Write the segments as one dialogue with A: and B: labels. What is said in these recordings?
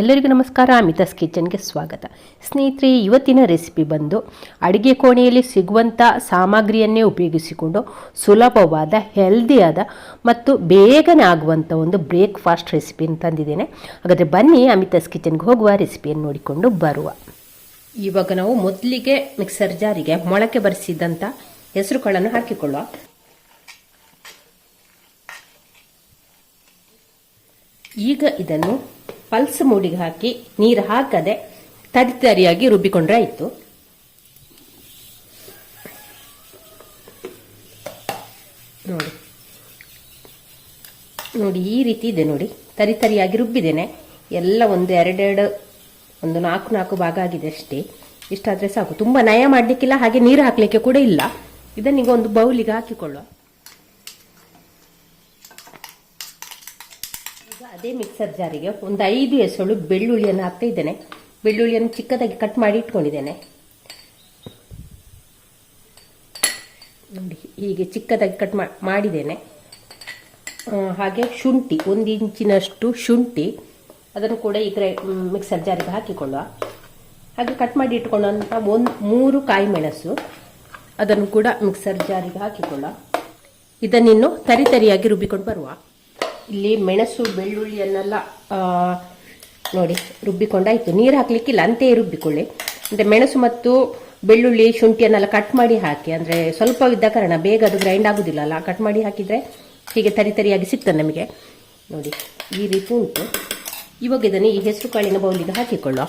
A: ಎಲ್ಲರಿಗೂ ನಮಸ್ಕಾರ, ಅಮಿತಾಸ್ ಕಿಚನ್ಗೆ ಸ್ವಾಗತ. ಸ್ನೇಹಿತರೆ, ಇವತ್ತಿನ ರೆಸಿಪಿ ಬಂದು ಅಡುಗೆ ಕೋಣೆಯಲ್ಲಿ ಸಿಗುವಂಥ ಸಾಮಗ್ರಿಯನ್ನೇ ಉಪಯೋಗಿಸಿಕೊಂಡು ಸುಲಭವಾದ ಹೆಲ್ದಿಯಾದ ಮತ್ತು ಬೇಗನೆ ಆಗುವಂಥ ಒಂದು ಬ್ರೇಕ್ಫಾಸ್ಟ್ ರೆಸಿಪಿಯನ್ನು ತಂದಿದ್ದೇನೆ. ಹಾಗಾದರೆ ಬನ್ನಿ, ಅಮಿತಾಸ್ ಕಿಚನ್ಗೆ ಹೋಗುವ ರೆಸಿಪಿಯನ್ನು ನೋಡಿಕೊಂಡು ಬರುವ. ಇವಾಗ ನಾವು ಮೊದಲಿಗೆ ಮಿಕ್ಸರ್ ಜಾರಿಗೆ ಮೊಳಕೆ ಬರೆಸಿದಂಥ ಹೆಸರುಗಳನ್ನು ಹಾಕಿಕೊಳ್ಳುವ. ಈಗ ಇದನ್ನು ಪಲ್ಸ್ ಮೂಡಿಗೆ ಹಾಕಿ ನೀರು ಹಾಕದೆ ತರಿತರಿಯಾಗಿ ರುಬ್ಬಿಕೊಂಡ್ರೆ ಆಯಿತು. ನೋಡಿ. ನೋಡಿ, ಈ ರೀತಿ ಇದೆ ನೋಡಿ. ತರಿತರಿಯಾಗಿ ರುಬ್ಬಿದ್ದೇನೆ. ಎಲ್ಲ ಒಂದು ಎರಡೆರಡು, ಒಂದು ನಾಲ್ಕು ನಾಲ್ಕು ಭಾಗ ಆಗಿದೆ ಅಷ್ಟೇ. ಇಷ್ಟಾದರೆ ಸಾಕು. ತುಂಬ ನಯ ಮಾಡಲಿಕ್ಕಿಲ್ಲ, ಹಾಗೆ ನೀರು ಹಾಕಲಿಕ್ಕೆ ಕೂಡ ಇಲ್ಲ. ಇದನ್ನೀಗ ಒಂದು ಬೌಲಿಗೆ ಹಾಕಿಕೊಳ್ಳುವ. ಈಗ ಅದೇ ಮಿಕ್ಸರ್ ಜಾರಿಗೆ ಒಂದು ಐದು ಎಸಳು ಬೆಳ್ಳುಳ್ಳಿಯನ್ನು ಹಾಕ್ತಾ ಇದ್ದೇನೆ. ಬೆಳ್ಳುಳ್ಳಿಯನ್ನು ಚಿಕ್ಕದಾಗಿ ಕಟ್ ಮಾಡಿ ಇಟ್ಕೊಂಡಿದ್ದೇನೆ. ನೋಡಿ, ಹೀಗೆ ಚಿಕ್ಕದಾಗಿ ಕಟ್ ಮಾಡಿದ್ದೇನೆ. ಹಾಗೆ ಶುಂಠಿ, ಒಂದು ಇಂಚಿನಷ್ಟು ಶುಂಠಿ, ಅದನ್ನು ಕೂಡ ಈ ಗ್ರೈ ಮಿಕ್ಸರ್ ಜಾರಿಗೆ ಹಾಕಿಕೊಳ್ಳುವ. ಹಾಗೆ ಕಟ್ ಮಾಡಿ ಇಟ್ಕೊಂಡಂಥ ಒಂದು, ಮೂರು ಕಾಯಿ ಮೆಣಸು, ಅದನ್ನು ಕೂಡ ಮಿಕ್ಸರ್ ಜಾರಿಗೆ ಹಾಕಿಕೊಳ್ಳುವ. ಇದನ್ನಿನ್ನು ತರಿತರಿಯಾಗಿ ರುಬ್ಬಿಕೊಂಡು ಬರುವ. ಇಲ್ಲಿ ಮೆಣಸು ಬೆಳ್ಳುಳ್ಳಿಯನ್ನೆಲ್ಲ ನೋಡಿ ರುಬ್ಬಿಕೊಂಡಾಯಿತು ನೀರು ಹಾಕ್ಲಿಕ್ಕಿಲ್ಲ, ಅಂತೆಯೇ ರುಬ್ಬಿಕೊಳ್ಳಿ. ಅಂದರೆ ಮೆಣಸು ಮತ್ತು ಬೆಳ್ಳುಳ್ಳಿ ಶುಂಠಿಯನ್ನೆಲ್ಲ ಕಟ್ ಮಾಡಿ ಹಾಕಿ, ಅಂದರೆ ಸ್ವಲ್ಪ ಇದ್ದ ಕಾರಣ ಬೇಗ ಅದು ಗ್ರೈಂಡ್ ಆಗೋದಿಲ್ಲ ಅಲ್ಲ ಕಟ್ ಮಾಡಿ ಹಾಕಿದರೆ ಹೀಗೆ ತರಿ ತರಿಯಾಗಿ ಸಿಗ್ತದೆ ನಮಗೆ. ನೋಡಿ, ಈ ರೀತಿ ಉಂಟು. ಇವಾಗ ಇದನ್ನು ಈ ಹೆಸರು ಕಾಳಿನ ಬೌಲಿಗೆ ಹಾಕಿಕೊಳ್ಳುವ.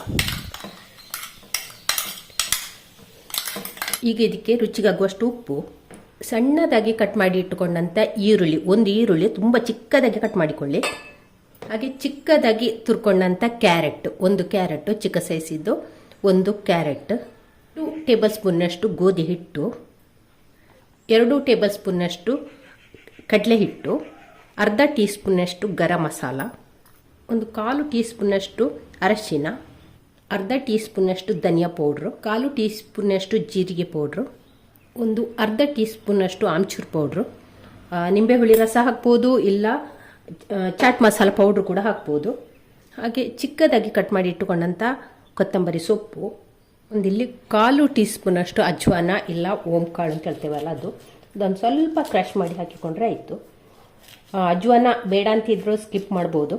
A: ಈಗ ಇದಕ್ಕೆ ರುಚಿಗಾಗುವಷ್ಟು ಉಪ್ಪು. ಸಣ್ಣದಾಗಿ ಕಟ್ ಮಾಡಿ ಇಟ್ಟುಕೊಂಡಂಥ ಈರುಳ್ಳಿ. ಒಂದು ಈರುಳ್ಳಿ ತುಂಬ ಚಿಕ್ಕದಾಗಿ ಕಟ್ ಮಾಡಿಕೊಳ್ಳಿ. ಹಾಗೆ ಚಿಕ್ಕದಾಗಿ ತುರ್ಕೊಂಡಂಥ ಕ್ಯಾರೆಟ್. ಒಂದು ಕ್ಯಾರೆಟ್ ಚಿಕ್ಕ ಸೈಜಿದ್ದು ಒಂದು ಕ್ಯಾರೆಟ್. ಟು ಟೇಬಲ್ ಸ್ಪೂನ್ನಷ್ಟು ಗೋಧಿ ಹಿಟ್ಟು. ಎರಡು ಟೇಬಲ್ ಸ್ಪೂನ್ನಷ್ಟು ಕಡಲೆ ಹಿಟ್ಟು. ಅರ್ಧ ಟೀ ಸ್ಪೂನ್ನಷ್ಟು ಗರಂ ಮಸಾಲ. ಒಂದು ಕಾಲು ಟೀ ಸ್ಪೂನ್ನಷ್ಟು ಅರಶಿನ. ಅರ್ಧ ಟೀ ಸ್ಪೂನ್ನಷ್ಟು ಧನಿಯಾ ಪೌಡ್ರು. ಕಾಲು ಟೀ ಸ್ಪೂನ್ನಷ್ಟು ಜೀರಿಗೆ ಪೌಡ್ರು. ಒಂದು ಅರ್ಧ ಟೀ ಸ್ಪೂನಷ್ಟು ಆಮ್ಚೂರ್ ಪೌಡ್ರು. ನಿಂಬೆ ಹುಳಿ ರಸ ಹಾಕ್ಬೋದು, ಇಲ್ಲ ಚಾಟ್ ಮಸಾಲ ಪೌಡ್ರ್ ಕೂಡ ಹಾಕ್ಬೋದು. ಹಾಗೆ ಚಿಕ್ಕದಾಗಿ ಕಟ್ ಮಾಡಿ ಇಟ್ಟುಕೊಂಡಂಥ ಕೊತ್ತಂಬರಿ ಸೊಪ್ಪು ಒಂದಿಲ್ಲಿ ಕಾಲು ಟೀ ಸ್ಪೂನಷ್ಟು ಅಜ್ವಾನ, ಇಲ್ಲ, ಓಂಕಾಳು ಅಂತ ಹೇಳ್ತೇವಲ್ಲ ಅದು. ಅದೊಂದು ಸ್ವಲ್ಪ ಕ್ರಷ್ ಮಾಡಿ ಹಾಕಿಕೊಂಡ್ರೆ ಆಯಿತು. ಅಜ್ವಾನ ಬೇಡ ಅಂತಿದ್ರು ಸ್ಕಿಪ್ ಮಾಡ್ಬೋದು.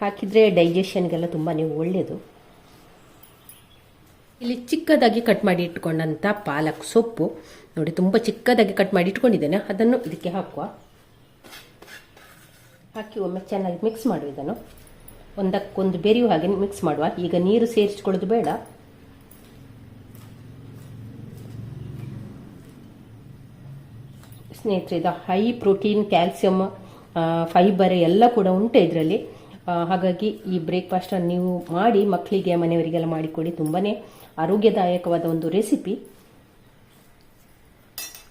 A: ಹಾಕಿದರೆ ಡೈಜೆಷನ್ಗೆಲ್ಲ ತುಂಬಾ ಒಳ್ಳೆಯದು ಇಲ್ಲಿ ಚಿಕ್ಕದಾಗಿ ಕಟ್ ಮಾಡಿ ಇಟ್ಕೊಂಡಂಥ ಪಾಲಕ್ ಸೊಪ್ಪು. ನೋಡಿ, ತುಂಬ ಚಿಕ್ಕದಾಗಿ ಕಟ್ ಮಾಡಿ ಇಟ್ಕೊಂಡಿದ್ದೇನೆ. ಅದನ್ನು ಇದಕ್ಕೆ ಹಾಕುವ. ಹಾಕಿ ಒಮ್ಮೆ ಚೆನ್ನಾಗಿ ಮಿಕ್ಸ್ ಮಾಡುವ ಇದನ್ನು. ಒಂದಕ್ಕೊಂದು ಬೆರೆಯುವ ಹಾಗೆ ಮಿಕ್ಸ್ ಮಾಡುವ. ಈಗ ನೀರು ಸೇರಿಸ್ಕೊಳ್ಳೋದು ಬೇಡ. ಸ್ನೇಹಿತರೆ, ಇದು ಹೈ ಪ್ರೋಟೀನ್ ಕ್ಯಾಲ್ಸಿಯಂ ಫೈಬರ್ ಎಲ್ಲ ಕೂಡ ಉಂಟು ಇದರಲ್ಲಿ. ಹಾಗಾಗಿ ಈ ಬ್ರೇಕ್ಫಾಸ್ಟನ್ನು ನೀವು ಮಾಡಿ ಮಕ್ಕಳಿಗೆ, ಮನೆಯವರಿಗೆಲ್ಲ ಮಾಡಿಕೊಡಿ. ತುಂಬಾ ಆರೋಗ್ಯದಾಯಕವಾದ ಒಂದು ರೆಸಿಪಿ.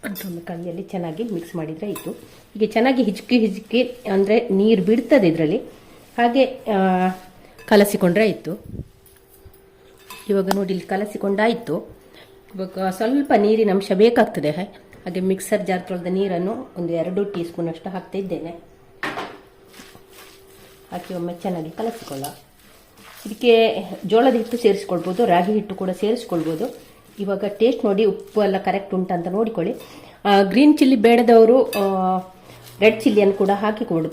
A: ಒಂದು ಕಲ್ಲಿಯಲ್ಲಿ ಚೆನ್ನಾಗಿ ಮಿಕ್ಸ್ ಮಾಡಿದರೆ ಇತ್ತು ಹೀಗೆ ಚೆನ್ನಾಗಿ ಹಿಜ್ಕಿ ಹಿಜ್ಕಿ, ಅಂದರೆ ನೀರು ಬಿಡ್ತದೆ ಇದರಲ್ಲಿ. ಹಾಗೆ ಕಲಸಿಕೊಂಡ್ರೆ ಇತ್ತು ಇವಾಗ ನೋಡಿ, ಇಲ್ಲಿ ಕಲಸಿಕೊಂಡಾಯಿತು ಇವಾಗ ಸ್ವಲ್ಪ ನೀರಿನ ಅಂಶ ಬೇಕಾಗ್ತದೆ. ಹಾಗೆ ಮಿಕ್ಸರ್ ಜಾರ್ ತೊಳೆದ ನೀರನ್ನು ಒಂದು ಎರಡು ಟೀ ಸ್ಪೂನಷ್ಟು ಹಾಕ್ತಾ ಇದ್ದೇನೆ. ಹಾಕಿ ಒಮ್ಮೆ ಚೆನ್ನಾಗಿ ಕಲಸಿಕೊಳ್ಳ ಇದಕ್ಕೆ ಜೋಳದ ಹಿಟ್ಟು ಸೇರಿಸ್ಕೊಳ್ಬೋದು, ರಾಗಿ ಹಿಟ್ಟು ಕೂಡ ಸೇರಿಸ್ಕೊಳ್ಬೋದು. ಇವಾಗ ಟೇಸ್ಟ್ ನೋಡಿ ಉಪ್ಪು ಎಲ್ಲ ಕರೆಕ್ಟ್ ಉಂಟು ಅಂತ ನೋಡಿಕೊಳ್ಳಿ. ಗ್ರೀನ್ ಚಿಲ್ಲಿ ಬೇಡದವರು ರೆಡ್ ಚಿಲ್ಲಿಯನ್ನು ಕೂಡ ಹಾಕಿಕೊಡು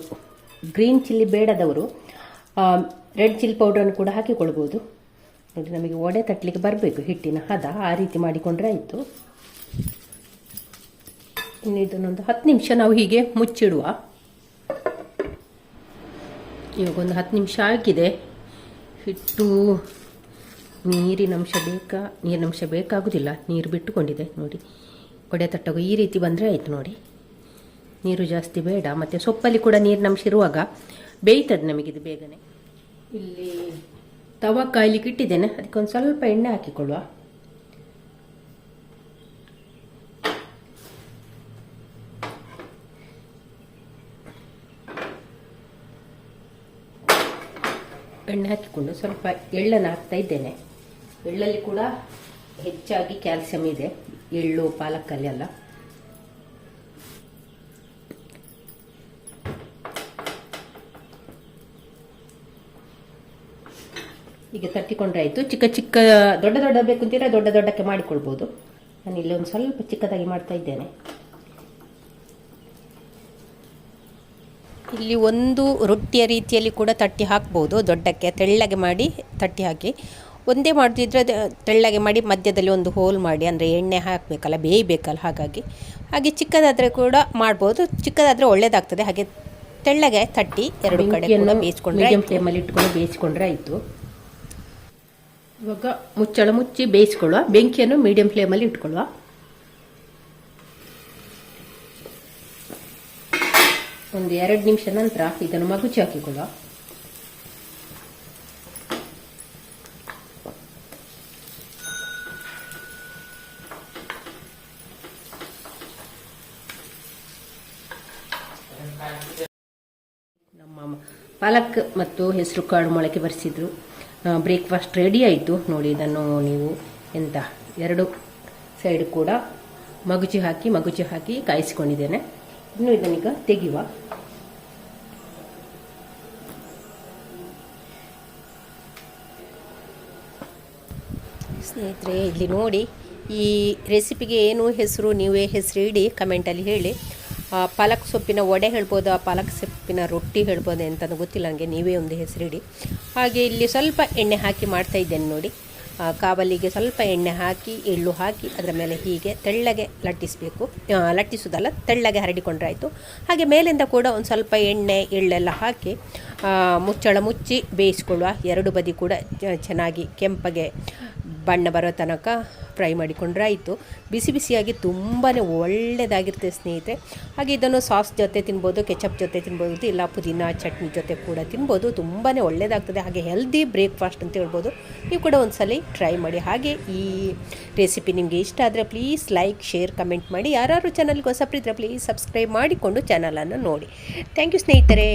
A: ಗ್ರೀನ್ ಚಿಲ್ಲಿ ಬೇಡದವರು ರೆಡ್ ಚಿಲ್ಲಿ ಪೌಡ್ರನ್ನು ಕೂಡ ಹಾಕಿಕೊಳ್ಬೋದು. ನೋಡಿ ನಮಗೆ ಒಡೆ ತಟ್ಟಲಿಕ್ಕೆ ಬರಬೇಕು ಹಿಟ್ಟಿನ. ಹದ ಆ ರೀತಿ ಮಾಡಿಕೊಂಡ್ರೆ ಆಯಿತು. ಇನ್ನು ಇದನ್ನೊಂದು ಹತ್ತು ನಿಮಿಷ ನಾವು ಹೀಗೆ ಮುಚ್ಚಿಡುವ. ಇವಾಗ ಒಂದು ಹತ್ತು ನಿಮಿಷ ಆಗಿದೆ. ಹಿಟ್ಟು ನೀರಿನಂಶ ಬೇಕಾ ನೀರಿನಂಶ ಬೇಕಾಗೋದಿಲ್ಲ. ನೀರು ಬಿಟ್ಟುಕೊಂಡಿದೆ, ನೋಡಿ. ಕೊಡೆ ತಟ್ಟಗು ಈ ರೀತಿ ಬಂದರೆ ಆಯಿತು ನೋಡಿ. ನೀರು ಜಾಸ್ತಿ ಬೇಡ. ಮತ್ತು ಸೊಪ್ಪಲ್ಲಿ ಕೂಡ ನೀರಿನಂಶ ಇರುವಾಗ ಬೇಯ್ತದೆ ನಮಗಿದು ಬೇಗನೆ. ಇಲ್ಲಿ ತವ ಕಾಯ್ಲಿಕ್ಕೆ ಇಟ್ಟಿದ್ದೇನೆ. ಅದಕ್ಕೆ ಒಂದು ಸ್ವಲ್ಪ ಎಣ್ಣೆ ಹಾಕಿಕೊಳ್ಳುವ. ಎಣ್ಣೆ ಹಾಕಿಕೊಂಡು ಸ್ವಲ್ಪ ಎಳ್ಳನ್ನು ಹಾಕ್ತಾ ಇದ್ದೇನೆ. ಎಳ್ಳಲ್ಲಿ ಕೂಡ ಹೆಚ್ಚಾಗಿ ಕ್ಯಾಲ್ಸಿಯಂ ಇದೆ. ಎಳ್ಳು ಪಾಲಕಲ್ಲಿ ಎಲ್ಲ ಈಗ ತಟ್ಟಿಕೊಂಡ್ರೆ ಆಯಿತು ಚಿಕ್ಕ ಚಿಕ್ಕ ದೊಡ್ಡ ದೊಡ್ಡ ಬೇಕು ಅಂತೀರಾ ದೊಡ್ಡ ದೊಡ್ಡಕ್ಕೆ ಮಾಡಿಕೊಳ್ಬೋದು. ನಾನು ಇಲ್ಲಿ ಒಂದು ಸ್ವಲ್ಪ ಚಿಕ್ಕದಾಗಿ ಮಾಡ್ತಾ ಇದ್ದೇನೆ. ಇಲ್ಲಿ ಒಂದು ರೊಟ್ಟಿಯ ರೀತಿಯಲ್ಲಿ ಕೂಡ ತಟ್ಟಿ ಹಾಕ್ಬೋದು. ದೊಡ್ಡಕ್ಕೆ ತೆಳ್ಳಗೆ ಮಾಡಿ ತಟ್ಟಿ ಹಾಕಿ. ಒಂದೇ ಮಾಡ್ತಿದ್ರೆ ತೆಳ್ಳಗೆ ಮಾಡಿ ಮಧ್ಯದಲ್ಲಿ ಒಂದು ಹೋಲ್ ಮಾಡಿ ಅಂದರೆ ಎಣ್ಣೆ ಹಾಕಬೇಕಲ್ಲ ಬೇಯಬೇಕಲ್ಲ ಹಾಗಾಗಿ. ಹಾಗೆ ಚಿಕ್ಕದಾದರೆ ಕೂಡ ಮಾಡ್ಬೋದು. ಚಿಕ್ಕದಾದರೆ ಒಳ್ಳೇದಾಗ್ತದೆ. ಹಾಗೆ ತೆಳ್ಳಗೆ ತಟ್ಟಿ ಎರಡು ಕಡೆ ಕೂಡ ಬೇಯಿಸ್ಕೊಂಡ್ರೆ ಮೀಡಿಯಂ ಫ್ಲೇಮಲ್ಲಿ ಇಟ್ಕೊಂಡು ಬೇಯಿಸ್ಕೊಂಡ್ರೆ ಆಯಿತು. ಇವಾಗ ಮುಚ್ಚಳ ಮುಚ್ಚಿ ಬೇಯಿಸ್ಕೊಳ್ಳುವ. ಬೆಂಕಿಯನ್ನು ಮೀಡಿಯಂ ಫ್ಲೇಮಲ್ಲಿ ಇಟ್ಕೊಳ್ಳುವ. ಒಂದು ಎರಡು ನಿಮಿಷ ನಂತರ ಇದನ್ನು ಮಗುಚಿ ಹಾಕಿಕೊಳ್ಳುವ. ನಮ್ಮ ಪಾಲಕ್ ಮತ್ತು ಹೆಸರು ಕಾಳು ಮೊಳಕೆ ಬರೆಸಿದ್ರು. ಬ್ರೇಕ್ಫಾಸ್ಟ್ ರೆಡಿ ಆಯಿತು. ನೋಡಿ, ಇದನ್ನು ನೀವು ಎಂತ, ಎರಡು ಸೈಡ್ ಕೂಡ ಮಗುಚಿ ಹಾಕಿ ಮಗುಚಿ ಹಾಕಿ ಕಾಯಿಸಿಕೊಂಡಿದ್ದೇನೆ. ಇನ್ನು ಇದನ್ನೀಗ ತೆಗೆಯುವ. ಸ್ನೇಹಿತರೆ, ಇಲ್ಲಿ ನೋಡಿ ಈ ರೆಸಿಪಿಗೆ ಏನು ಹೆಸರು, ನೀವೇ ಹೆಸರು ಇಡಿ ಕಮೆಂಟಲ್ಲಿ ಹೇಳಿ. ಪಾಲಕ್ ಸೊಪ್ಪಿನ ವಡೆ ಹೇಳ್ಬೋದು, ಆ ಪಾಲಕ್ ಸೊಪ್ಪಿನ ರೊಟ್ಟಿ ಹೇಳ್ಬೋದು ಅಂತ ಗೊತ್ತಿಲ್ಲ ನನಗೆ ನೀವೇ ಒಂದು ಹೆಸರಿಡಿ ಹಾಗೆ ಇಲ್ಲಿ ಸ್ವಲ್ಪ ಎಣ್ಣೆ ಹಾಕಿ ಮಾಡ್ತಾ ಇದ್ದೇನೆ ನೋಡಿ. ಕಾವಲಿಗೆ ಸ್ವಲ್ಪ ಎಣ್ಣೆ ಹಾಕಿ, ಎಳ್ಳು ಹಾಕಿ, ಅದರ ಮೇಲೆ ಹೀಗೆ ತೆಳ್ಳಗೆ ಲಟ್ಟಿಸಬೇಕು. ಲಟ್ಟಿಸೋದಲ್ಲ ತೆಳ್ಳಗೆ ಹರಡಿಕೊಂಡ್ರೆ ಆಯಿತು ಹಾಗೆ ಮೇಲಿಂದ ಕೂಡ ಒಂದು ಸ್ವಲ್ಪ ಎಣ್ಣೆ, ಎಳ್ಳೆಲ್ಲ ಹಾಕಿ ಮುಚ್ಚಳ ಮುಚ್ಚಿ ಬೇಯಿಸ್ಕೊಳ್ಳುವ ಎರಡು ಬದಿ ಕೂಡ ಚೆನ್ನಾಗಿ ಕೆಂಪಗೆ ಬಣ್ಣ ಬರೋ ತನಕ ಫ್ರೈ ಮಾಡಿಕೊಂಡ್ರೆ ಆಯಿತು. ಬಿಸಿ ಬಿಸಿಯಾಗಿ ತುಂಬಾ ಒಳ್ಳೆಯದಾಗಿರುತ್ತೆ ಸ್ನೇಹಿತರೆ. ಹಾಗೆ ಇದನ್ನು ಸಾಸ್ ಜೊತೆ ತಿನ್ಬೋದು, ಕೆಚಪ್ ಜೊತೆ ತಿನ್ಬೋದು, ಇಲ್ಲ ಪುದೀನ, ಚಟ್ನಿ ಜೊತೆ ಕೂಡ ತಿನ್ಬೋದು. ತುಂಬಾ ಒಳ್ಳೆಯದಾಗ್ತದೆ ಹಾಗೆ ಹೆಲ್ದಿ ಬ್ರೇಕ್ಫಾಸ್ಟ್ ಅಂತ ಹೇಳ್ಬೋದು. ನೀವು ಕೂಡ ಒಂದ್ಸಲ ಟ್ರೈ ಮಾಡಿ. ಹಾಗೆ ಈ ರೆಸಿಪಿ ನಿಮಗೆ ಇಷ್ಟ ಆದರೆ ಪ್ಲೀಸ್ ಲೈಕ್ ಶೇರ್ ಕಮೆಂಟ್ ಮಾಡಿ. ಯಾರು ಚಾನಲ್ಗೆ ಹೊಸಪ್ರಿದ್ರೆ ಪ್ಲೀಸ್ ಸಬ್ಸ್ಕ್ರೈಬ್ ಮಾಡಿಕೊಂಡು ಚಾನಲನ್ನು ನೋಡಿ. ಥ್ಯಾಂಕ್ ಯು ಸ್ನೇಹಿತರೆ.